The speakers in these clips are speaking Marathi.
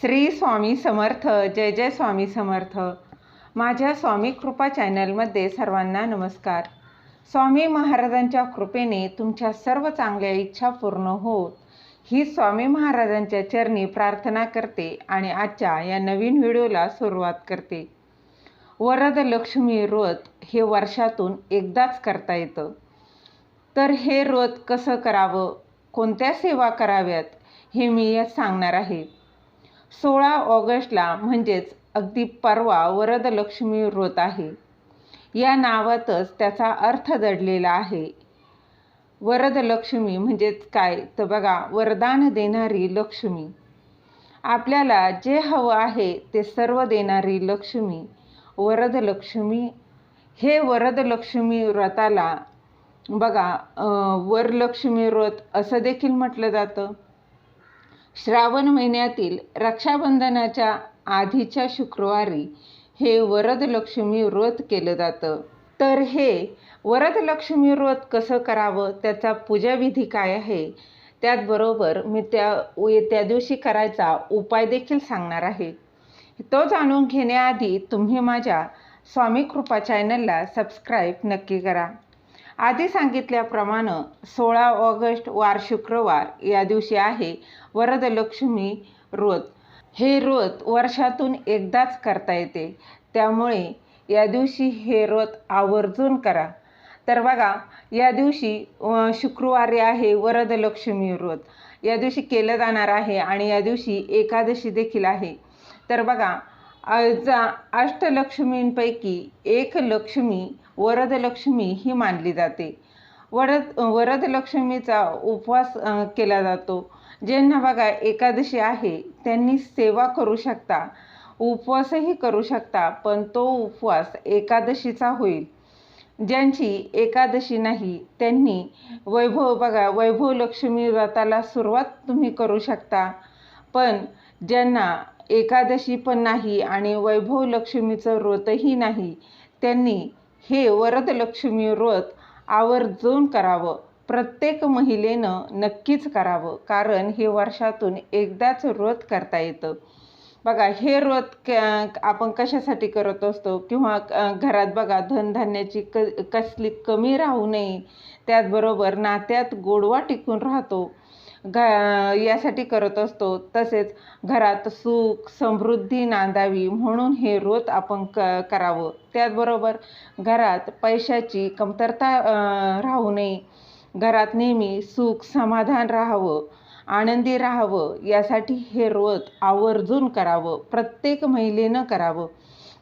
श्री स्वामी समर्थ जय जय स्वामी समर्थ. माझ्या स्वामी कृपा चॅनलमध्ये सर्वांना नमस्कार. स्वामी महाराजांच्या कृपेने तुमच्या सर्व चांगल्या इच्छा पूर्ण होत. ही स्वामी महाराजांच्या चरणी प्रार्थना करते आणि आजच्या या नवीन व्हिडिओला सुरुवात करते. वरद लक्ष्मी व्रत हे वर्षातून एकदाच करता येतं. तर हे व्रत कसं करावं? कोणत्या सेवा कराव्यात? हे मी यात सांगणार आहे. सोळा ऑगस्टला म्हणजेच अगदी परवा वरदलक्ष्मी व्रत आहे. या नावातच त्याचा अर्थ दडलेला आहे. वरदलक्ष्मी म्हणजेच काय? तर बघा वरदान देणारी लक्ष्मी. आपल्याला जे हवं आहे ते सर्व देणारी लक्ष्मी वरदलक्ष्मी. हे वरदलक्ष्मी व्रताला बघा वरलक्ष्मी व्रत असं देखील म्हटलं जातं. श्रावण महिन्यातील रक्षाबंधनाच्या आधीच्या शुक्रवारी हे वरदलक्ष्मी व्रत केलं जातं. तर हे वरदलक्ष्मी व्रत कसं करावं? त्याचा पूजाविधी काय आहे? त्याचबरोबर मी त्या त्या दिवशी करायचा उपाय देखील सांगणार आहे. तो जाणून घेण्याआधी तुम्ही माझ्या स्वामी कृपा चॅनलला सबस्क्राईब नक्की करा. आधी सांगितल्याप्रमाणे सोळा ऑगस्ट वार शुक्रवार या दिवशी आहे वरदलक्ष्मी व्रत. हे व्रत वर्षातून एकदाच करता येते. त्यामुळे या दिवशी हे व्रत आवर्जून करा. तर बघा या दिवशी शुक्रवारी आहे वरदलक्ष्मी व्रत. या दिवशी केलं जाणार आहे आणि या दिवशी एकादशी देखील आहे. तर बघा जा अष्टलक्ष्मींपैकी एक लक्ष्मी वरदलक्ष्मी ही मानली जाते. वरद वरदलक्ष्मीचा उपवास केला जातो. ज्यांना बघा एकादशी आहे त्यांनी सेवा करू शकता. उपवासही करू शकता पण तो उपवास एकादशीचा होईल. ज्यांची एकादशी नाही त्यांनी वैभव बघा वैभव लक्ष्मी व्रताला सुरुवात तुम्ही करू शकता. पण ज्यांना एकादशी पण नाही आणि वैभव लक्ष्मीचं व्रतही नाही त्यांनी हे वरदलक्ष्मी व्रत आवर्जून करावं. प्रत्येक महिलेनं नक्कीच करावं कारण हे वर्षातून एकदाच व्रत करता येतं. बघा हे व्रत क आपण कशासाठी करत असतो? किंवा घरात बघा धनधान्याची क कसली कमी राहू नये. त्याचबरोबर नात्यात गोडवा टिकून राहतो. घ यासाठी करत असतो. तसेच घरात सुख समृद्धी नांदावी म्हणून हे व्रत आपण क करावं. त्याचबरोबर घरात पैशाची कमतरता राहू नये. घरात नेहमी सुख समाधान राहावं आनंदी राहावं यासाठी हे व्रत आवर्जून करावं. प्रत्येक महिलेनं करावं.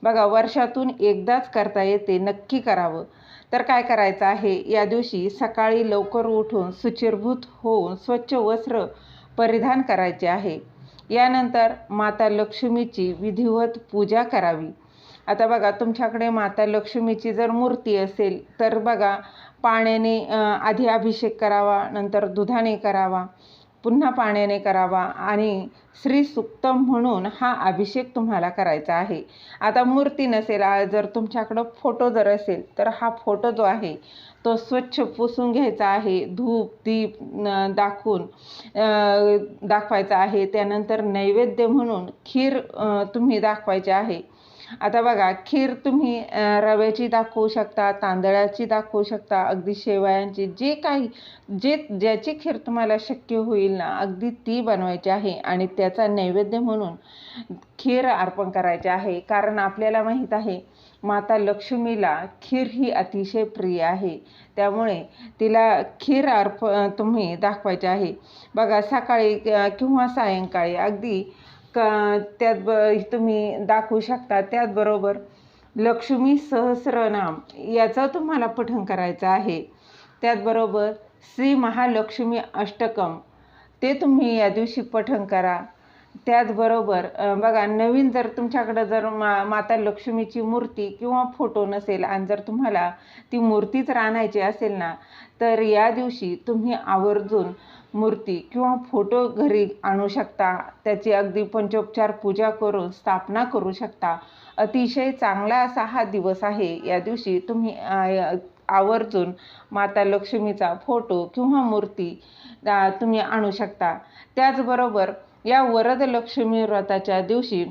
बघा वर्षातून एकदाच करता येते नक्की करावं. तर काय करायचं आहे? या दिवशी सकाळी लवकर उठून सुचिरभूत होऊन स्वच्छ वस्त्र परिधान करायचे आहे. यानंतर माता लक्ष्मीची विधिवत पूजा करावी. आता बघा तुमच्याकडे माता लक्ष्मीची जर मूर्ती असेल तर बघा पाण्याने आधी अभिषेक करावा नंतर दुधाने करावा. पुन्हा पाण्याने करावा आणि श्री सुक्तम म्हणून हा अभिषेक तुम्हाला करायचा आहे. आता मूर्ती नसेल जर तुमच्याकडं फोटो जर असेल तर हा फोटो जो आहे तो स्वच्छ पुसून घ्यायचा आहे. धूप दीप दाखवून दाखवायचा आहे. त्यानंतर नैवेद्य म्हणून खीर तुम्ही दाखवायचे आहे. आता बघा खीर तुम्ही रव्याची दाखवू शकता तांदळाची दाखवू शकता अगदी शेवयांची जे काही जे ज्याची खीर तुम्हाला शक्य होईल ना अगदी ती बनवायची आहे. आणि त्याचा नैवेद्य म्हणून खीर अर्पण करायचे आहे. कारण आपल्याला माहीत आहे माता लक्ष्मीला खीर ही अतिशय प्रिय आहे. त्यामुळे तिला खीर अर्प तुम्ही दाखवायचे आहे. बघा सकाळी किंवा सायंकाळी अगदी क त्यात ब तुम्ही दाखवू शकता. त्याचबरोबर लक्ष्मी सहस्रनाम याचं तुम्हाला पठण करायचं आहे. त्याचबरोबर श्री महालक्ष्मी अष्टकम ते तुम्ही या दिवशी पठण करा. त्याचबरोबर बघा नवीन जर तुमच्याकडं जर मा माता लक्ष्मीची मूर्ती किंवा फोटो नसेल आणि जर तुम्हाला ती मूर्तीच राहण्याची असेल ना तर या दिवशी तुम्ही आवर्जून मूर्ती किंवा फोटो घरी आणू शकता. त्याची अगदी पंचोपचार पूजा करून स्थापना करू शकता. अतिशय चांगला असा हा दिवस आहे. या दिवशी तुम्ही आवर्जून माता लक्ष्मीचा फोटो किंवा मूर्ती तुम्ही आणू शकता. त्याचबरोबर या वरदलक्ष्मी व्रताच्या दिवशी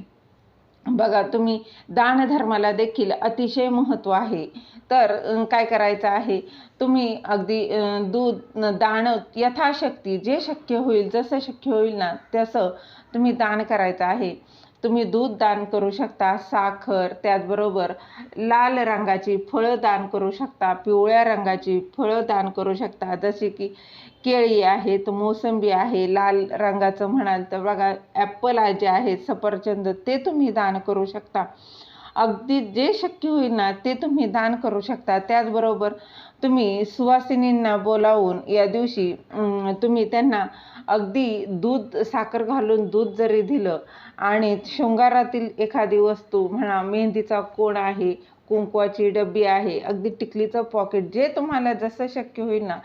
बघा तुम्ही दानधर्माला देखील अतिशय महत्त्व आहे. तर काय करायचं आहे? तुम्ही अगदी दूध दान यथाशक्ती जे शक्य होईल जसं शक्य होईल ना तसं तुम्ही दान करायचं आहे. तुम्ही दूध दान करू शकता साखर त्याचबरोबर लाल रंगाची फळं दान करू शकता पिवळ्या रंगाची फळं दान करू शकता. जसे की केळी आहेत मोसंबी आहे लाल रंगाचं म्हणाल तर बघा ॲपल जे आहेत सफरचंद ते तुम्ही दान करू शकता. अगदी जे शक्य होईल ना ते तुम्ही दान करू शकता. त्याचबरोबर तुम्ही सुवासिनींना बोलावून या दिवशी तुम्ही त्यांना अगदी दूध साखर घालून दूध जरी दिलं आणि शृंगारातील एखादी वस्तू म्हणा मेहंदीचा कोण आहे कुंकवाची डब्बी आहे अगदी टिकलीचं पॉकेट जे तुम्हाला जसं शक्य होईल ना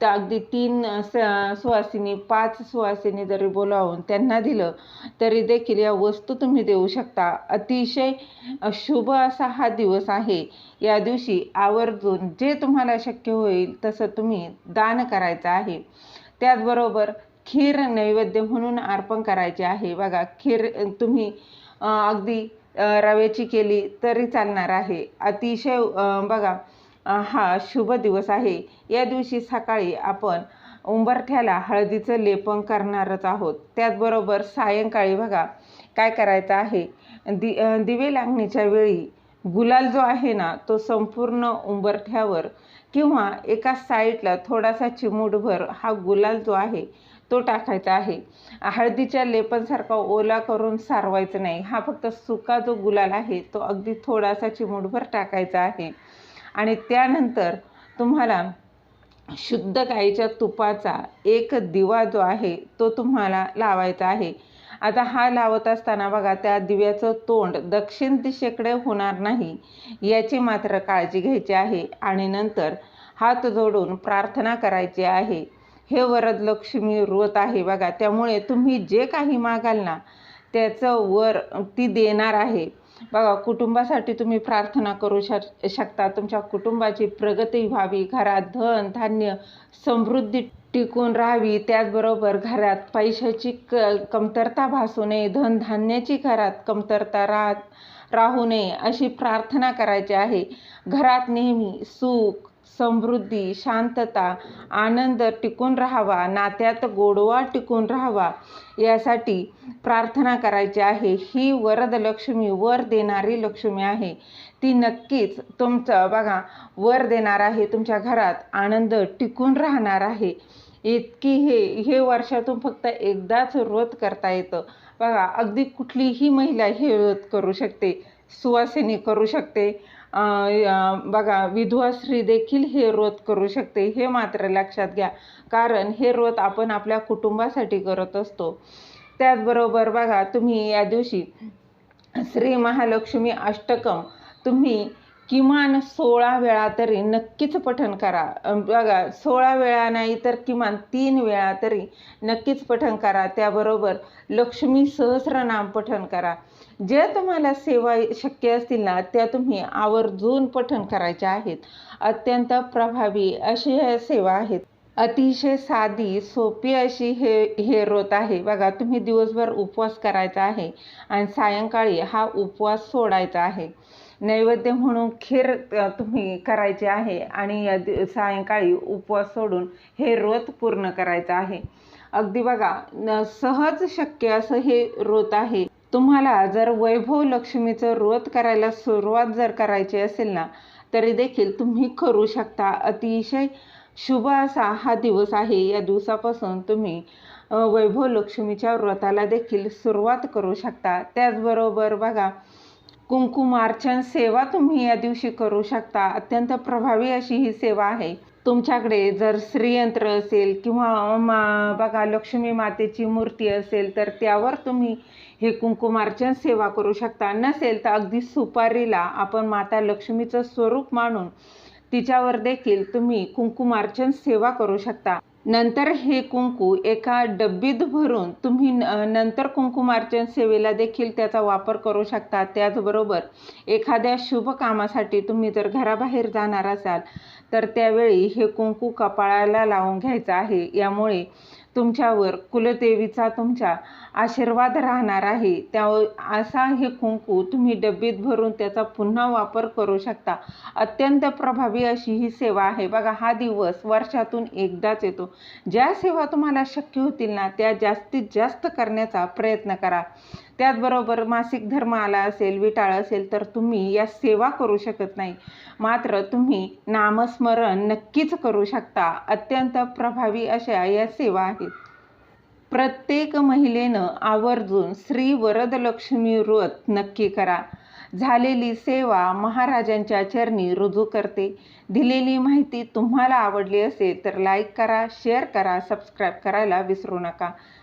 तर अगदी तीन स सुवासिनी पाच सुवासिनी जरी बोलावून त्यांना दिलं तरी देखील या वस्तू तुम्ही देऊ शकता. अतिशय शुभ असा हा दिवस आहे. या दिवशी आवर्जून जे तुम्हाला शक्य होईल तसं तुम्ही दान करायचं आहे. त्याचबरोबर खीर नैवेद्य म्हणून अर्पण करायचे आहे. बघा खीर तुम्ही अगदी रव्याची केली तरी चालणार आहे. अतिशय बघा हा शुभ दिवस आहे. या दिवशी सकाळी आपण उंबरठ्याला हळदीचं लेपन करणारच आहोत. त्याचबरोबर सायंकाळी बघा काय करायचं आहे? दि दिवे लागण्याच्या वेळी गुलाल जो आहे ना तो संपूर्ण उंबरठ्यावर किंवा एका साईडला थोडासा चिमूटभर हा गुलाल जो आहे तो टाकायचा आहे. हळदीच्या लेपनसारखा ओला करून सारवायचं नाही. हा फक्त सुका जो गुलाल आहे तो अगदी थोडासा चिमूटभर टाकायचा आहे. आणि त्यानंतर तुम्हाला शुद्ध गाईच्या तुपाचा एक दिवा जो आहे तो तुम्हाला लावायचा आहे. आता हा लावत असताना बघा त्या दिव्याचं तोंड दक्षिण दिशेकडे होणार नाही याची मात्र काळजी घ्यायची आहे. आणि नंतर हात जोडून प्रार्थना करायची आहे. हे वरदलक्ष्मी व्रत आहे बघा त्यामुळे तुम्ही जे काही मागाल ना त्याचं वर ती देणार आहे. बघा कुटुंबासाठी तुम्ही प्रार्थना करू शक शकता. तुमच्या कुटुंबाची प्रगती व्हावी. घरात धन धान्य समृद्धी टिकून राहावी. त्याचबरोबर घरात पैशाची क कमतरता भासू नये. धनधान्याची घरात कमतरता राहत राहू नये अशी प्रार्थना करायची आहे. घरात नेहमी सुख समृद्धी शांतता आनंद टिकून राहावा नात्यात गोडवा टिकून राहावा यासाठी प्रार्थना करायची आहे. ही वरदलक्ष्मी वर देणारी लक्ष्मी आहे. ती नक्कीच तुमचं बघा वर देणार आहे तुमच्या घरात आनंद टिकून राहणार आहे. इतकी हे हे वर्षातून फक्त एकदाच व्रत करता येतं. बघा अगदी कुठलीही महिला हे व्रत करू शकते सुवासिनी करू शकते बघा विधवा स्त्री देखील हे व्रत करू शकते हे मात्र लक्षात घ्या. कारण हे व्रत आपण आपल्या कुटुंबासाठी करत असतो. त्याचबरोबर बघा तुम्ही या दिवशी श्री महालक्ष्मी अष्टकम तुम्ही किमान सोळा वेळा तरी नक्कीच पठण करा. बघा सोळा वेळा नाही तर किमान तीन वेळा तरी नक्कीच पठण करा. त्याबरोबर लक्ष्मी सहस्रनाम पठण करा. जे तुम्हाला सेवा शक्य असतील ना त्या तुम्ही आवर्जून पठण करायच्या आहेत. अत्यंत प्रभावी अशी हे सेवा आहेत. अतिशय साधी सोपी अशी हे हे रोत आहे. बघा तुम्ही दिवसभर उपवास करायचा आहे आणि सायंकाळी हा उपवास सोडायचा आहे. नैवेद्य म्हणून खीर तुम्ही करायचे आहे आणि सायंकाळी उपवास सोडून हे व्रत पूर्ण करायचं आहे. अगदी बघा न सहज शक्य असं हे व्रत आहे. तुम्हाला जर वैभव लक्ष्मीचं व्रत करायला सुरुवात जर करायची असेल ना तरी देखील तुम्ही करू शकता. अतिशय शुभ असा हा दिवस आहे. या दिवसापासून तुम्ही वैभव लक्ष्मीच्या व्रताला देखील सुरुवात करू शकता. त्याचबरोबर बघा कुंकुमार्चन सेवा तुम्ही या दिवशी करू शकता. अत्यंत प्रभावी अशी ही सेवा आहे. तुमच्याकडे जर श्रीयंत्र असेल किंवा मा बघा लक्ष्मी मातेची मूर्ती असेल तर त्यावर तुम्ही हे कुंकुमार्चन सेवा करू शकता. नसेल तर अगदी सुपारीला आपण माता लक्ष्मीचं स्वरूप मानून तिच्यावर देखील तुम्ही कुंकुमार्चन सेवा करू शकता. नंतर हे कुंकू एका डब्बीत भरून तुम्ही नंतर कुंकुमार्चन सेवेला देखील त्याचा वापर करू शकता. त्याचबरोबर एखाद्या शुभ कामासाठी तुम्ही जर घराबाहेर जाणार असाल तर त्यावेळी हे कुंकू कपाळाला लावून घ्यायचं आहे. यामुळे तुमच्यावर कुलदेवीचा तुमच्या आशीर्वाद राहणार आहे. त्या असा हे कुंकू तुम्ही डब्बीत भरून त्याचा पुन्हा वापर करू शकता. अत्यंत प्रभावी अशी ही सेवा आहे. बघा हा दिवस वर्षातून एकदाच येतो. ज्या सेवा तुम्हाला शक्य होतील ना त्या जास्तीत जास्त करण्याचा प्रयत्न करा. त्याचबरोबर मासिक धर्म आला असेल विटाळ असेल तर तुम्ही या सेवा करू शकत नाही. मात्र तुम्ही नामस्मरण नक्कीच करू शकता. अत्यंत प्रभावी अशा या सेवा आहेत. प्रत्येक महिलेनं आवर्जून श्री वरदलक्ष्मी व्रत नक्की करा. झालेली सेवा महाराजांच्या चरणी रुजू करते. दिलेली माहिती तुम्हाला आवडली असेल तर लाईक करा शेअर करा सबस्क्राईब करायला विसरू नका.